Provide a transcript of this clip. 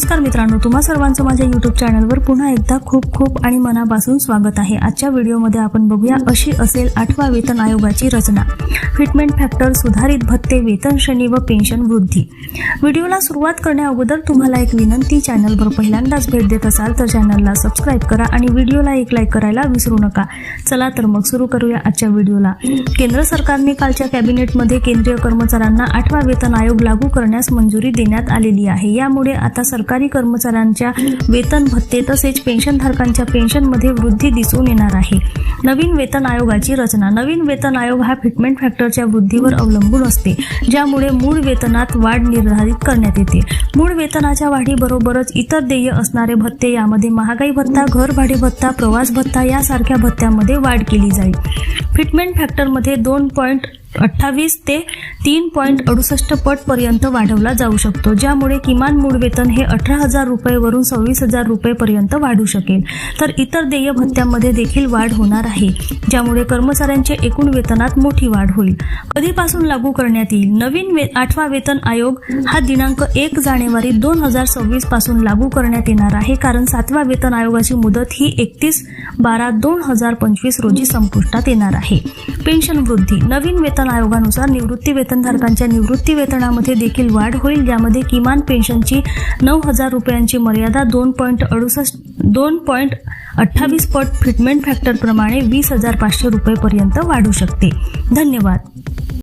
नमस्कार मित्रांनो तुम्हा सर्वांचं माझ्या युट्यूब चॅनलवर पुन्हा एकदा खूप खूप आणि मनापासून स्वागत आहे. आजच्या व्हिडिओमध्ये आपण बघूया अशी असेल आठवा वेतन आयोगाची रचना. फिटमेंट फॅक्टर सुधारित भत्ते वेतन श्रेणी व पेन्शन वृद्धी. व्हिडिओला सुरुवात करण्या अगोदर तुम्हाला एक विनंती चॅनलवर पहिल्यांदाच भेट देत असाल तर चॅनलला सबस्क्राईब करा आणि व्हिडिओला एक लाईक करायला विसरू नका. चला तर मग सुरू करूया आजच्या व्हिडिओला. केंद्र सरकारने कालच्या कॅबिनेटमध्ये केंद्रीय कर्मचाऱ्यांना आठवा वेतन आयोग लागू करण्यास मंजुरी देण्यात आलेली आहे. यामुळे आता सरकार सरकारी कर्मचाऱ्यांच्या वेतन भत्ते तसेच पेन्शनधारकांच्या पेन्शनमध्ये वृद्धी दिसून येणार आहे. नवीन वेतन आयोगाची रचना. नवीन वेतन आयोग हा फिटमेंट फॅक्टरच्या वृद्धीवर अवलंबून असते ज्यामुळे मूळ वेतनात वाढ निर्धारित करण्यात येते. मूळ वेतनाच्या वाढीबरोबरच इतर देय असणारे भत्ते यामध्ये महागाई भत्ता घरभाडे भत्ता प्रवास भत्ता यासारख्या भत्त्यामध्ये वाढ केली जाईल. फिटमेंट फॅक्टरमध्ये दोन पॉईंट अठ्ठावीस ते तीन पॉईंट अडुसष्ट पट पर्यंत वाढवला जाऊ शकतो ज्यामुळे किमान मूळ वेतन हे अठरा हजार रुपयेवरून सव्वीस हजार रुपयेपर्यंत वाढू शकेल. तर इतर देय भत्त्यामध्ये देखील वाढ होणार आहे ज्यामुळे कर्मचाऱ्यांच्या एकूण वेतनात मोठी वाढ होईल. कधीपासून लागू करण्यात येईल. नवीन वे आठवा वेतन आयोग हा दिनांक एक जानेवारी दोन हजार सव्वीसपासून लागू करण्यात येणार आहे कारण सातव्या वेतन आयोगाची मुदत ही एकतीस बारा दोन हजार पंचवीस रोजी संपुष्टात येणार आहे. पेन्शन वृद्धी. नवीन वेतन आयोगानुसार निवृत्ती वेतनधारकांच्या निवृत्ती वेतनामध्ये देखील वाढ होईल ज्यामध्ये किमान पेन्शनची नऊ हजार रुपयांची मर्यादा दोन पॉईंट अडुसष्ट दोन पॉईंट अठ्ठावीस पट ट्रीटमेंट फॅक्टरप्रमाणे वीस हजार पाचशे रुपयेपर्यंत वाढू शकते. धन्यवाद.